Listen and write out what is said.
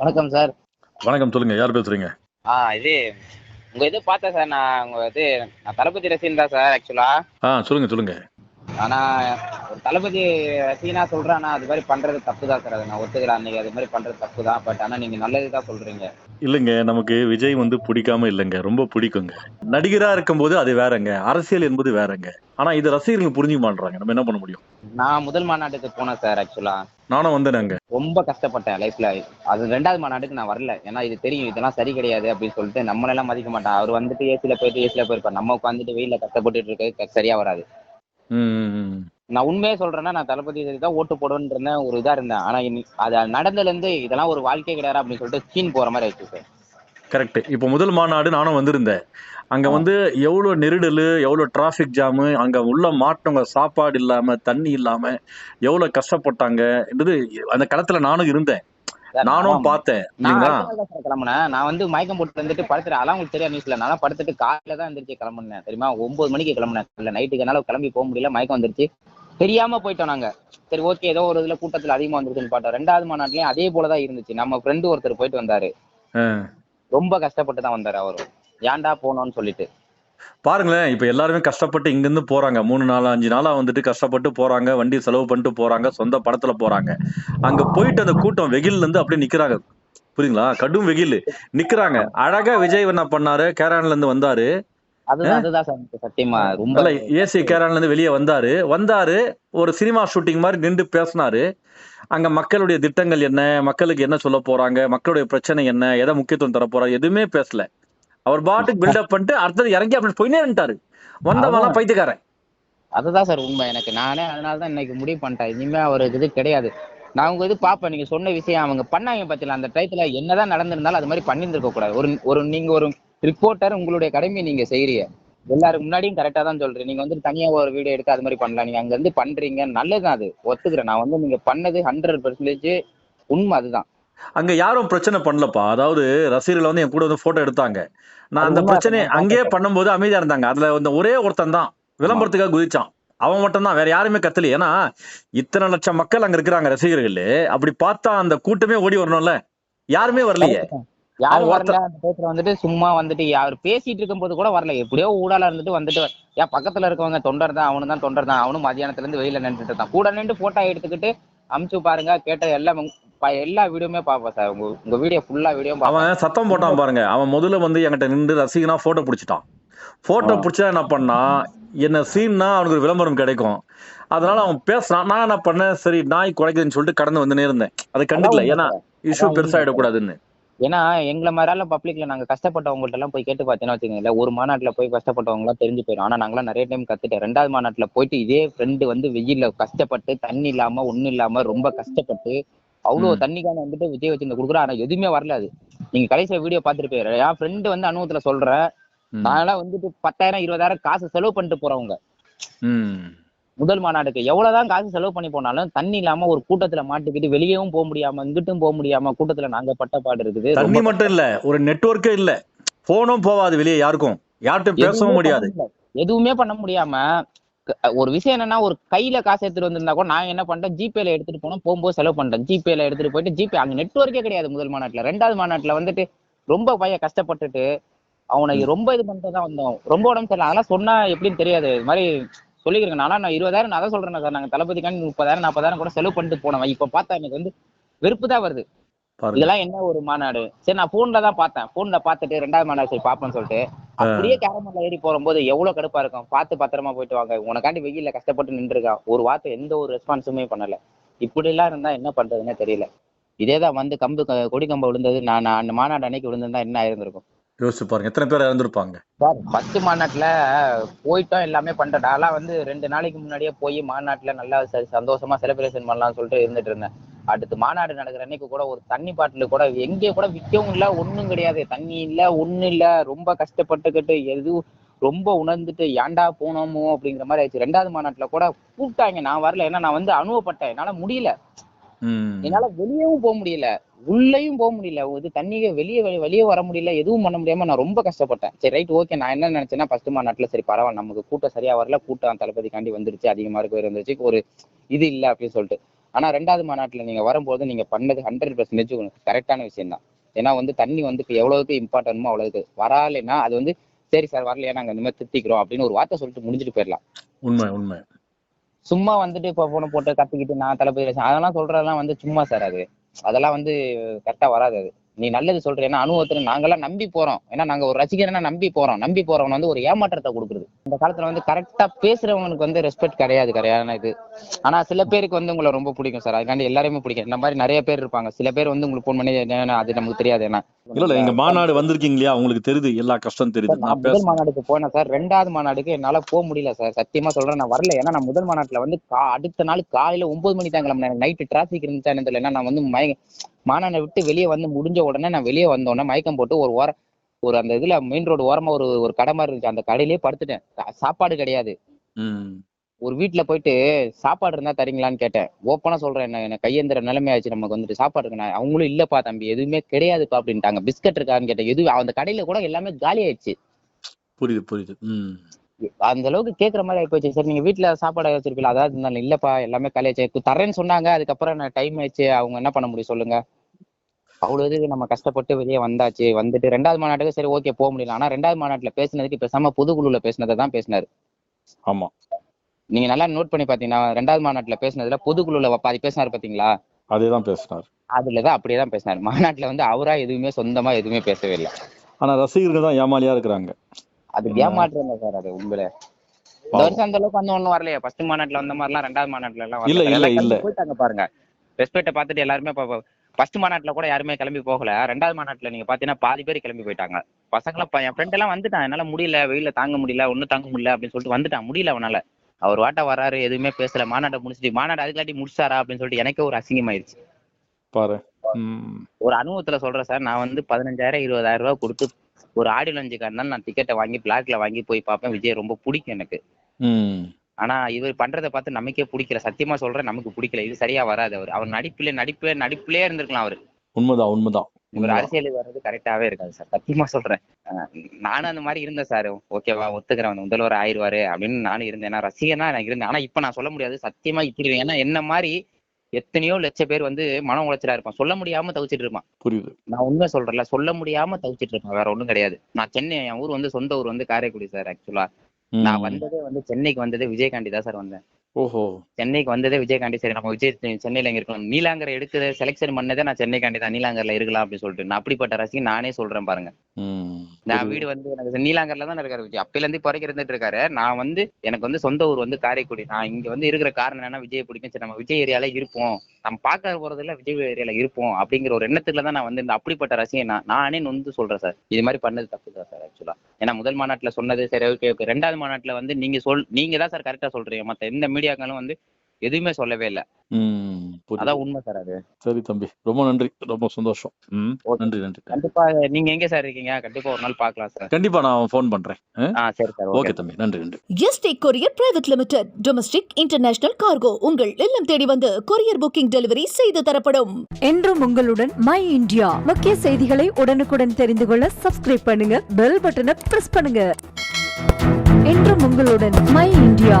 வணக்கம் சார். வணக்கம் சொல்லுங்க யார் பேசுறீங்க? ஆ இது உங்க இது பார்த்தேன் சார் நான் உங்க இது நான் தளபதி ரசிகன் தான் சார் ஆக்சுவலா ஆ சொல்லுங்க சொல்லுங்க. ஆனா தளபதி ரசிகனா சொல்றேன் அது மாதிரி பண்றது தப்பு தான் சார். அதை நான் ஒத்துக்கிறேன். அன்னைக்கு அது மாதிரி பண்றது தப்பு தான் பட் ஆனா நீங்க நல்லது தான் சொல்றீங்க. இல்லைங்க நமக்கு விஜய் வந்து பிடிக்காம இல்லைங்க. ரொம்ப பிடிக்குங்க. நடிகரா இருக்கும்போது அது வேறங்க. அரசியல் என்பது வேறங்க. ஆனா இது ரசிகர்கள் புரிஞ்சுக்க மாட்றாங்க நம்ம என்ன பண்ண முடியும்? நான் முதல் மாநாட்டுக்கு போனேன் சார் ஆக்சுவலா நானும் வந்தேனாங்க. ரொம்ப கஷ்டப்பட்டேன் லைஃப்ல அது ரெண்டாவது மாநாட்டுக்கு நான் வரல. ஏன்னா இது தெரியும். இதெல்லாம் சரி கிடையாது அப்படின்னு சொல்லிட்டு நம்மளெல்லாம் மதிக்க மாட்டான். அவர் வந்துட்டு ஏசில போயிட்டு ஏசில போயிருப்பார். நம்ம உட்காந்துட்டு வெயில கஷ்டப்பட்டுட்டு இருக்க சரியா வராது. நான் உண்மையே சொல்றேன்னா நான் தளபதி தான் ஓட்டு போடுவேன்னு ஒரு இதா இருந்தேன். ஆனா அது நடந்ததுல இருந்து இதெல்லாம் ஒரு வாழ்க்கை கிடையாது அப்படின்னு சொல்லிட்டு சீன் போற மாதிரி ஆயிடுச்சு சார். கரெக்ட் இப்போ முதல் மாநாடு நானும் வந்திருந்தேன். அங்க வந்து எவ்வளவு நெருடல் எவ்வளவு டிராஃபிக் ஜாமு அங்க உள்ள மாட்டவங்க சாப்பாடு இல்லாம தண்ணி இல்லாம எவ்வளவு கஷ்டப்பட்டாங்க என்றது அந்த களத்துல நானும் இருந்தேன். நானும் நான் பார்த்தேன் கிளம்புனேன். நான் வந்து மயக்கம் போட்டு வந்துட்டு படுத்துட்டு அதெல்லாம் உங்களுக்கு தெரியாது நியூஸ்ல நான் படுத்துட்டு காலையில தான் எந்திரிச்சு கிளம்புனேன். தெரியுமா? ஒன்பது மணிக்கு கிளம்புனேன். இல்ல நைட்டுக்கு என்னால கிளம்பி போக முடியல. மயக்கம் வந்துருச்சு. தெரியாம போயிட்டோம் நாங்க. சரி ஓகே ஏதோ ஒரு இதுல கூட்டத்துல அதிகமா வந்துருச்சுன்னு பார்த்தோம். ரெண்டாவது மாநாட்டிலயும் அதே போலதான் இருந்துச்சு. நம்ம ஃப்ரெண்டு ஒருத்தர் போயிட்டு வந்தாரு. ரொம்ப கஷ்டப்பட்டு தான் வந்தாரு அவரு. ஏன்டா போனோம்னு சொல்லிட்டு. பாருங்களேன் இப்ப எல்லாருமே கஷ்டப்பட்டு இங்க இருந்து போறாங்க. மூணு நாலு அஞ்சு நாளா வந்துட்டு கஷ்டப்பட்டு போறாங்க. வண்டி செலவு பண்ணிட்டு போறாங்க. சொந்த படத்துல போறாங்க. அங்க போயிட்டு அந்த கூட்டம் வெயில்ல இருந்து அப்படியே நிக்கிறாங்க. புரியுங்களா கடும் வெயில். நிக்கிறாங்க. அழகா விஜய் என்ன பண்ணாரு? கேரளால இருந்து வந்தாரு. ஏசி கேரளால இருந்து வெளியே வந்தாரு. வந்தாரு ஒரு சினிமா ஷூட்டிங் மாதிரி நின்று பேசினாரு. அங்க மக்களுடைய திட்டங்கள் என்ன மக்களுக்கு என்ன சொல்ல போறாங்க மக்களுடைய பிரச்சனை என்ன எதை முக்கியத்துவம் தர போறாங்க எதுவுமே பேசல. அவர் பாட்டுக்கு பில்டப் பண்ணிட்டு அடுத்தது இறங்கி அப்படி போயினே இருந்துட்டாரு. வந்தவெல்லாம் பைத்தியக்காரன். அதுதான் சார் உண்மை. எனக்கு நானே அதனால தான் இன்னைக்கு முடிவு பண்ணிட்டேன். இனிமே அவர் இது கிடையாது. நான் உங்க இது பாப்பேன். நீங்க சொன்ன விஷயம் அவங்க பண்ணாங்க பத்தில அந்த டயத்துல என்னதான் நடந்திருந்தாலும் அது மாதிரி பண்ணியிருந்திருக்க கூடாது. ஒரு ஒரு நீங்க ஒரு ரிப்போர்ட்டர் உங்களுடைய கடமையை நீங்க செய்றீங்க. எல்லாரும் முன்னாடியும் கரெக்டா தான் சொல்றீங்க. நீங்க வந்து தனியா ஒரு வீடியோ எடுத்து அது மாதிரி பண்ணலாம். நீங்க அங்க இருந்து பண்றீங்க. நல்லதுதான் அது. ஒத்துக்கிறேன். நான் வந்து நீங்க பண்ணது ஹண்ட்ரட் பெர்சன்டேஜ் உண்மை அதுதான். அங்க யாரும் பிரச்சனை பண்ணலப்பா. அதாவது ரசிகர்கள் வந்து என் கூட வந்து போட்டோ எடுத்தாங்க. நான் அந்த பிரச்சனையை அங்கேயே பண்ணும்போது அமைதியா இருந்தாங்க. அதுல இந்த ஒரே ஒருத்தன் தான். விளம்பரத்துக்காக குதிச்சான். அவன் மட்டும் தான். வேற யாருமே கத்தல. ஏன்னா இத்தனை லட்சம் மக்கள் அங்க இருக்கிறாங்க ரசிகர்கள். அப்படி பார்த்தா அந்த கூட்டமே ஓடி வரணும்ல. யாருமே வரலையே. யாரும் வரல. அந்த பேப்பர் வந்துட்டு சும்மா வந்துட்டு அவர் பேசிட்டு இருக்கும்போது கூட வரல. எப்படியோ ஊடால இருந்துட்டு வந்துட்டு ஏன் பக்கத்துல இருக்கவங்க தொண்டர் தான் அவனு தான் தொண்டர் தான் அவனும் மதியானத்துல இருந்து வெயில நின்றுட்டு தான் கூட நின்று போட்டோ எடுத்துக்கிட்டு அமுச்சு பாருங்க கேட்ட எல்லா எல்லா வீடியோமே பாப்பேன் சார். உங்க உங்க வீடியோ ஃபுல்லா வீடியோ அவன் சத்தம் போட்டான் பாருங்க. அவன் முதல்ல வந்து என்கிட்ட நின்று ரசிகனா போட்டோ பிடிச்சிட்டான். போட்டோ. பிடிச்சா என்ன பண்ணா என்ன சீன்னா அவனுக்கு ஒரு விளம்பரம் கிடைக்கும். அதனால அவன் பேசுறான் நான் என்ன பண்ணேன்? சரி நாய் குறைக்குதுன்னு சொல்லிட்டு கடந்து வந்துனே இருந்தேன். அதை கண்டுக்கல. ஏன்னா இஷ்யூ பெருசாயிடக்கூடாதுன்னு. ஏன்னா எங்களை மாதிரிலாம் பப்ளிக்ல நாங்க கஷ்டப்பட்டவங்கள்ட்ட எல்லாம் போய் கேட்டு பார்த்தீங்கன்னா வச்சுக்கோங்களேன். ஒரு மாநாட்டுல போய் கஷ்டப்பட்டவங்க எல்லாம் தெரிஞ்சு போயிடும். ஆனா நாங்களாம் நிறைய டைம் கத்துட்டேன். ரெண்டாவது மாநாட்டுல போயிட்டு இதே ஃப்ரெண்டு வந்து வெயில்ல கஷ்டப்பட்டு தண்ணி இல்லாம ஒண்ணும் இல்லாம ரொம்ப கஷ்டப்பட்டு அவ்வளவு. தண்ணிக்கான வந்துட்டு விஜய் வச்சிருந்த கொடுக்குறோம் ஆனா எதுவுமே வரல அது. நீங்க கடைசியா வீடியோ பார்த்துட்டு போயிரு என் ஃப்ரெண்டு வந்து அனுபவத்துல சொல்றேன். நான்லாம் வந்துட்டு பத்தாயிரம் இருபதாயிரம் காசு செலவு பண்ணிட்டு போறவங்க. முதல் மாநாடுக்கு எவ்வளவுதான் காசு செலவு பண்ணி போனாலும் தண்ணி இல்லாம ஒரு கூட்டத்துல மாட்டிக்கிட்டு வெளியவும் போக முடியாம இங்கிட்டும் போக முடியாம கூட்டத்துல நாங்க பட்ட பாடு இருக்குது. தண்ணி மட்டும் இல்ல ஒரு நெட்வொர்க்கே இல்ல. போனும் போவாது வெளியே யாருக்கும். யார்கிட்டயும் பேசவும் எதுவுமே முடியாது. எதுவுமே பண்ண முடியாம ஒரு விஷயம் என்னன்னா ஒரு கையில காசு எடுத்துட்டு வந்திருந்தா கூட நான் என்ன பண்ணிட்டேன் ஜிபேல எடுத்துட்டு போனோம் போகும்போது செலவு பண்ணிட்டேன். ஜிபேல எடுத்துட்டு போயிட்டு ஜிபே அங்க நெட்வொர்க்கே கிடையாது முதல் மாநாட்டுல. ரெண்டாவது மாநாட்டுல வந்துட்டு ரொம்ப பையன் கஷ்டப்பட்டுட்டு அவனை ரொம்ப இது பண்ணிட்டு தான் வந்தோம். ரொம்ப உடம்பு சரியில்லை. அதெல்லாம் சொன்னா எப்படின்னு தெரியாது. இது மாதிரி சொல்லிக்கிறேங்க. நானா நான் இருபதாயிரம் நான் தான் சொல்றேன் சார். நாங்க தளபதிக்காண்டி முப்பதாயிரம் நாற்பதாயிரம் கூட செலவு பண்ணிட்டு போனோம். இப்ப பார்த்தா எனக்கு வந்து வெறுப்பு தான் வருது. இதெல்லாம் என்ன ஒரு மாநாடு? சரி நான் போன்ல தான் பார்த்தேன். போன்ல பார்த்துட்டு ரெண்டாவது மாநாடு சரி பார்ப்பேன்னு சொல்லிட்டு. அப்படியே கேரமல்ல ஏறி போகும்போது எவ்வளவு கடுப்பா இருக்கும்? பார்த்து பத்திரமா போயிட்டு வாங்க. உனக்காண்டி வெயில்ல கஷ்டப்பட்டு நின்றுருக்கான் ஒரு வார்த்தை எந்த ஒரு ரெஸ்பான்ஸுமே பண்ணல. இப்படி எல்லாம் இருந்தா என்ன பண்றதுன்னே தெரியல. இதேதான் வந்து கம்பு கொடி கம்பு விழுந்தது. நான் நான் அந்த மாநாடு அன்னைக்கு விழுந்திருந்தா என்ன ஆயிருந்திருக்கும்? யோசிச்சு பாருங்க. எத்தனை பேர் இறந்துருப்பாங்க? சார் ஃபர்ஸ்ட் மாநாட்டுல போயிட்டோம் எல்லாமே பண்றேன் நான்லாம் வந்து ரெண்டு நாளைக்கு முன்னாடியே போய் மாநாட்டுல நல்லா சந்தோஷமா செலிப்ரேஷன் பண்ணலாம்னு சொல்லிட்டு இருந்துட்டு இருந்தேன். அடுத்து மாநாடு நடக்கிற அன்னைக்கு கூட ஒரு தண்ணி பாட்டில் கூட எங்கே கூட விற்கவும் இல்ல ஒண்ணும் கிடையாது. தண்ணி இல்ல ஒண்ணும் இல்ல. ரொம்ப கஷ்டப்பட்டுக்கிட்டு எது ரொம்ப உணர்ந்துட்டு ஏன்டா போனோமோ அப்படிங்கிற மாதிரி ஆயிடுச்சு. ரெண்டாவது மாநாட்டுல கூட கூப்பிட்டாங்க. நான் வரல. ஏன்னா நான் வந்து அனுபவப்பட்டேன். என்னால முடியல. என்னால வெளியவும் போக முடியல. உள்ளேயும் போக முடியல. இது தண்ணிக்கு வெளியே வெளியே வர முடியல. எதுவும் பண்ண முடியாம நான் ரொம்ப கஷ்டப்பட்டேன். சரி ரைட் ஓகே நான் என்ன நினைச்சேன்னா ஃபர்ஸ்ட் மாநாட்டுல சரி பரவாயில்ல. நமக்கு கூட்டம் சரியா வரல. கூட்டம் தளபதிக்காண்டி வந்துருச்சு. அதிகமா இருக்க வந்துருச்சு. ஒரு இது இல்ல அப்படின்னு சொல்லிட்டு. ஆனா ரெண்டாவது மாநாட்டுல நீங்க வரும்போது நீங்க பண்ணது ஹண்ட்ரட் பர்சன்டேஜ் கரெக்டான விஷயம் தான் ஏன்னா வந்து தண்ணி வந்து இப்போ எவ்வளவுக்கு இம்பார்ட்டன்மோ அவ்வளவுக்கு. வராலைன்னா அது வந்து சரி சார் வரலையா? நாங்க இந்த மாதிரி திருத்திக்கிறோம் அப்படின்னு ஒரு வார்த்தை சொல்லிட்டு முடிஞ்சுட்டு போயிடலாம். உண்மை உண்மை. சும்மா வந்துட்டு இப்போ போன போட்டு கத்திக்கிட்டு நான் தளபதி அதெல்லாம் சொல்றதெல்லாம் வந்து சும்மா சார் அது. அதெல்லாம் வந்து கரெக்டா வராது அது. நீ நல்லது சொல்ற ஏன்னா அனுபவத்துல நாங்கெல்லாம் நம்பி போறோம். ஏன்னா நாங்க ஒரு ரசிகர்னா நம்பி போறோம். நம்பி போறவன் வந்து ஒரு ஏமாற்றத்தை கொடுக்குறது. இந்த காலத்துல வந்து கரெக்டா பேசுறவங்களுக்கு வந்து ரெஸ்பெக்ட் கிடையாது கிடையாது. இது ஆனா சில பேருக்கு வந்து உங்களை ரொம்ப பிடிக்கும் சார். அதுக்காண்டி எல்லாரையுமே பிடிக்கும். இந்த மாதிரி நிறைய பேர் இருப்பாங்க. சில பேர் வந்து உங்களுக்கு ஃபோன் பண்ணி "ஏன்னா, அது நமக்கு தெரியாது. ஏன்னா இல்ல இல்ல எங்க மாநாடு வந்திருக்கீங்க இல்லையா உங்களுக்கு தெரியுது. எல்லா கஷ்டம் தெரியுது. நான் முதல் மாநாடுக்கு போனேன் சார். ரெண்டாவது மாநாடுக்கு என்னால போக முடியல சார். சத்தியமா சொல்றேன் நான் வரல. ஏன்னா நான் முதல் மாநாட்டுல வந்து கா- அடுத்த நாள் காலையில ஒன்பது மணி தான் கிளம்பினேன். நைட்டு டிராபிக் இருந்துச்சா தெரியல. ஏன்னா நான் வந்து மய மாநாட்டை விட்டு வெளியே வந்து முடிஞ்ச உடனே நான் வெளியே வந்த உடனே மயக்கம் போட்டு ஒரு ஓர ஒரு அந்த இதுல மெயின் ரோடு ஓரமா ஒரு ஒரு கடை மாதிரி இருந்துச்சு. அந்த கடையிலேயே படுத்துட்டேன். சாப்பாடு கிடையாது. ஒரு வீட்டுல போயிட்டு சாப்பாடு இருந்தா தரீங்களான்னு கேட்டேன். ஓப்பனா சொல்றேன் என்ன என்ன கையேந்திர நிலைமையாச்சு நமக்கு வந்துட்டு சாப்பாடு இருக்கு நான் அவங்களும் இல்லப்பா தம்பி எதுவுமே கிடையாதுப்பா அப்படின்ட்டாங்க. பிஸ்கட் இருக்கான்னு கேட்டேன். எது அந்த கடையில கூட எல்லாமே காலி ஆயிடுச்சு. புரியுது புரியுது. அந்த அளவுக்கு கேக்குற மாதிரி ஆயிப்போச்சு சரி நீங்க வீட்ல சாப்பாடு வச்சிருப்பீங்களா? அதாவது இல்லப்பா எல்லாமே காலியாச்சு தரேன்னு சொன்னாங்க. அதுக்கப்புறம் நான் டைம் ஆயிடுச்சு. அவங்க என்ன பண்ண முடியும் சொல்லுங்க. அவ்வளவு இதுக்கு நம்ம கஷ்டப்பட்டு வெளியே வந்தாச்சு. வந்துட்டு ரெண்டாவது மாநாட்டுக்கு சரி ஓகே போக முடியல. ஆனா ரெண்டாவது மாநாட்டுல பேசினதுக்கு பேசாம பொதுக்குழுல பேசினதை தான் பேசினாரு. ஆமா. நீங்க நல்லா நோட் பண்ணி பாத்தீங்கன்னா ரெண்டாவது மாநாட்டுல பேசினதுல பொதுக்குழுல பாதி பேசினாரு பாத்தீங்களா அதேதான் பேசினார். அதுலதான் அப்படியே தான் பேசினாரு. மாநாட்டுல வந்து அவரா எதுவுமே சொந்தமா எதுவுமே பேசவே இல்லை. ஆனா ரசிகர்கள் தான் ஏமாலியா இருக்கிறாங்க. அது? ஏமாற்றம் சார் அது உண்மையில. வருஷம் அந்த அளவுக்கு வந்து ஒண்ணும் வரலையே. ஃபர்ஸ்ட் மாநாட்டுல வந்த மாதிரிலாம் ரெண்டாவது மாநாட்டுல எல்லாம் இல்ல, போயிட்டாங்க பாருங்க. ரெஸ்பெக்ட பார்த்துட்டு எல்லாருமே ஃபர்ஸ்ட் மாநாட்டுல கூட யாருமே கிளம்பி போகல. ரெண்டாவது மாநாட்டுல நீங்க பாத்தீங்கன்னா பாதி பேர் கிளம்பி போயிட்டாங்க. பசங்களாம் என் ஃப்ரெண்ட் எல்லாம் வந்துட்டான். என்னால முடியல வெயில தாங்க முடியல ஒண்ணும் தாங்க முடியல அப்படின்னு சொல்லிட்டு வந்துட்டான். முடியல அவனால. அவர் வாட்ட வராரு எதுவுமே பேசல. மாநாட்டை முடிச்சுட்டு மாநாடு அதுக்காட்டி முடிச்சாரா அப்படின்னு சொல்லிட்டு எனக்கே ஒரு அசிங்கமாயிருச்சு பாரு. ஒரு அனுபவத்துல சொல்றேன் சார். நான் வந்து பதினஞ்சாயிரம் இருபதாயிரம் ரூபாய் கொடுத்து ஒரு ஆடியோ லஞ்சுக்கா இருந்தாலும் நான் டிக்கெட்டை வாங்கி பிளாக்ல வாங்கி போய் பார்ப்பேன். விஜய் ரொம்ப பிடிக்கும் எனக்கு. ஆனா இவர் பண்றதை பார்த்து நமக்கே பிடிக்கல. சத்தியமா சொல்றேன் நமக்கு பிடிக்கல. இது சரியா வராது அவர். அவர் நடிப்புல நடிப்புல நடிப்புலயே இருந்திருக்கலாம் அவர். உண்மைதான் உண்மைதான். இவர். அரசியலுக்கு வர்றது கரெக்டாவே இருக்காது சார். சத்தியமா சொல்றேன். நானும் அந்த மாதிரி இருந்தேன் சார். ஓகேவா ஒத்துக்கிறேன். முதல்வர் ஆயிடுவாரு அப்படின்னு நானும் இருந்தேன். ஏன்னா ரசிகனா நான் இருந்தேன். ஆனா இப்ப நான் சொல்ல முடியாது. சத்தியமா இப்படி ஏன்னா என்ன மாதிரி எத்தனையோ லட்ச பேர் வந்து மனம் உளைச்சலா இருப்பான். சொல்ல முடியாம தவிச்சிட்டு இருப்பான். புரியுது. நான் உண்மை சொல்றேன்ல. சொல்ல முடியாம தவிச்சிட்டு இருப்பேன். வேற ஒண்ணும் கிடையாது. நான் சென்னை என் ஊர் வந்து சொந்த ஊர் வந்து காரைக்குடி சார் ஆக்சுவலா. நான் வந்ததே வந்து சென்னைக்கு வந்ததே விஜயகாண்டி தான் சார் வந்தேன். ஓஹோ. சென்னைக்கு வந்ததே விஜயகாண்டி சரி நம்ம விஜய் சென்னையில இங்க இருக்கணும். நீலாங்கரை எடுத்து செலெக்ஷன் பண்ணதே நான் சென்னைக்காண்டி தான். நீலாங்கர்ல இருக்கலாம் அப்படின்னு சொல்லிட்டு. நான் அப்படிப்பட்ட ரசிகன் நானே சொல்றேன் பாருங்க. நான். வீடு வந்து எனக்கு நீலாங்கர்ல தான் இருக்காரு விஜய். அப்பையில இருந்து வரைக்கும் இருந்துட்டு இருக்காரு. நான் வந்து எனக்கு வந்து சொந்த ஊர் வந்து காரைக்குடி. நான் இங்க வந்து இருக்கிற காரணம் என்னன்னா விஜய் பிடிக்கும். சரி நம்ம விஜய் ஏரியால இருப்போம். நம்ம பார்க்க போறது இல்ல விஜய் ஏரியால இருப்போம் அப்படிங்கிற ஒரு எண்ணத்துல தான் நான் வந்து இந்த அப்படிப்பட்ட ரசிகன் நான் நானே நொந்து சொல்றேன் சார். இது மாதிரி பண்ணது தப்பு தான் சார் ஆக்சுவலா ஏன்னா முதல் மாநாட்டுல சொன்னது சரி ஓகே ஓகே ரெண்டாவது மாநாட்டுல வந்து நீங்க சொல் நீங்க தான் சார் கரெக்டா சொல்றீங்க. மத்த எந்த மீடியாக்களும் வந்து எதுவுமே சொல்லவே இல்லை. அதான் உண்மை சார் அது. சரி தம்பி ரொம்ப நன்றி ரொம்ப சந்தோஷம். நன்றி நன்றி. கண்டிப்பா நீங்க எங்க சார் இருக்கீங்க? கண்டிப்பா ஒரு நாள் பார்க்கலாம் சார். கண்டிப்பா நான் ஃபோன் பண்றேன். ஆ? சரி சார் ஓகே ஓகே. தம்பி நன்றி நன்றி. ST courier private limited domestic international cargo உங்கள் இல்லம் தேடி வந்து கொரியர் புக்கிங் டெலிவரி செய்து தரப்படும். என்றும் உங்களுடன் மை இந்தியா முக்கிய செய்திகளை உடனுக்குடன் தெரிந்து கொள்ள சப்ஸ்கிரைப் பண்ணுங்க பெல் பட்டனை பிரஸ் பண்ணுங்க. என்றும் உங்களுடன் மை இந்தியா